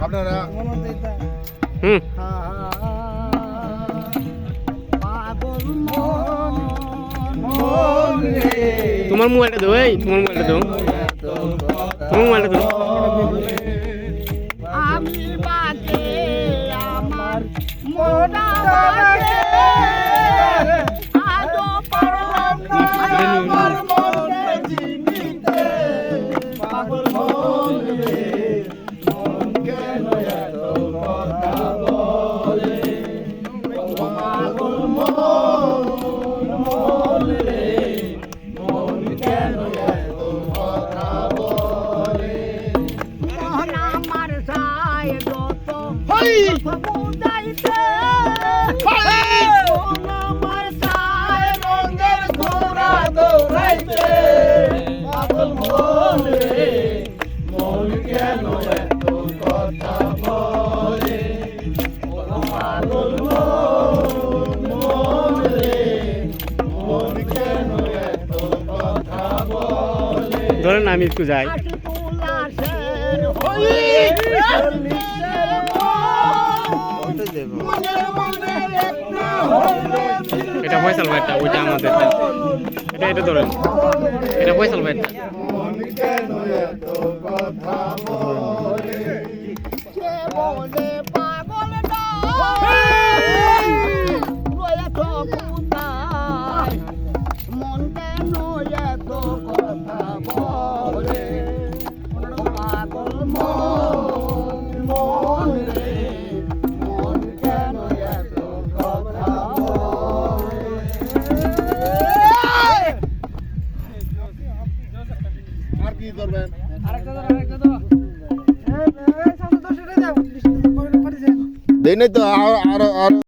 আপনারা? হুম। তোমার মোবাইলটা দাও এই তোমার মোবাইলটা দাও। তোমার মোবাইলটা দাও। আমি বাজে আমার মোটা বাজে। সায় যত বুঝাইতে মোহন আমার সায় রঙের ঘোড়া দৌড়াইতে পাগল মন রে মন কেন এত কথা বলে পাগল মন মন রে মন কেন এত কথা বলে ধরেন আমি একটু যাই এটা ফয়সাল ভাইটা ওইটা আমাদের এটা এটা ধরেন। এটা ফয়সাল ভাইটা কি করবেন? আরেকটা দাও আরেকটা দাও দেই নাই তো আর আর।